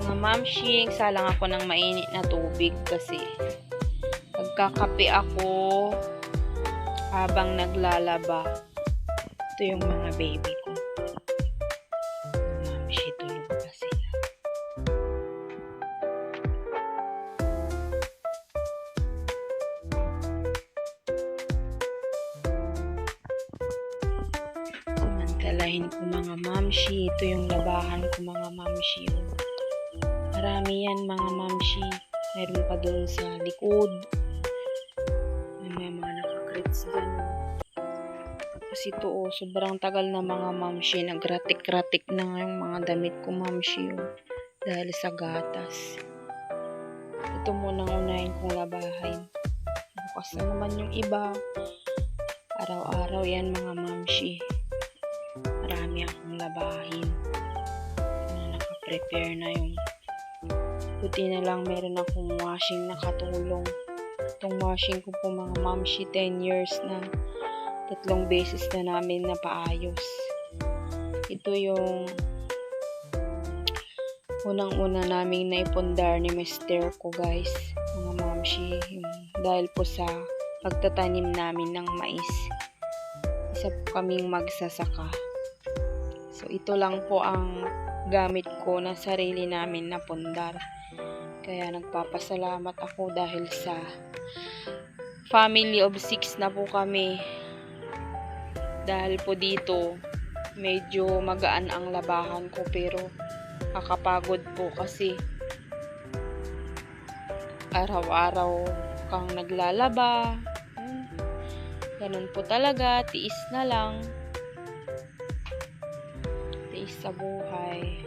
Mga mamshing, salang ako ng mainit na tubig kasi nagkakape ako habang naglalaba. Ito yung mga baby ko. Samantalahin ko mga mamshi. Ito yung labahan ko mga mamshi. Marami yan mga mamshi. Meron pa doon sa likod. May mga nakakrits dyan. Tapos ito oh, sobrang tagal na mga mamshi. Nagratik-ratik na nga yung mga damit ko mamshi. Oh, dahil sa gatas. Ito muna ang unahin kong labahin. Bukas na naman yung iba. Araw-araw yan mga mamshi. Akong labahin. Na nakaprepare na yung buti na lang meron akong washing na katulong. Itong washing ko po mga mamshi 10 years na tatlong beses na namin na paayos. Ito yung unang-una naming naipundar ni Mister ko guys, mga mamshi, dahil po sa pagtatanim namin ng mais. Isa po kaming magsasaka. So ito lang po ang gamit ko na sarili namin na pundar. Kaya nagpapasalamat ako dahil sa family of six na po kami. Dahil po dito, medyo magaan ang labahan ko pero kakapagod po kasi araw-araw kang naglalaba. Hmm. Ganun po talaga, tiis na lang. Sa buhay.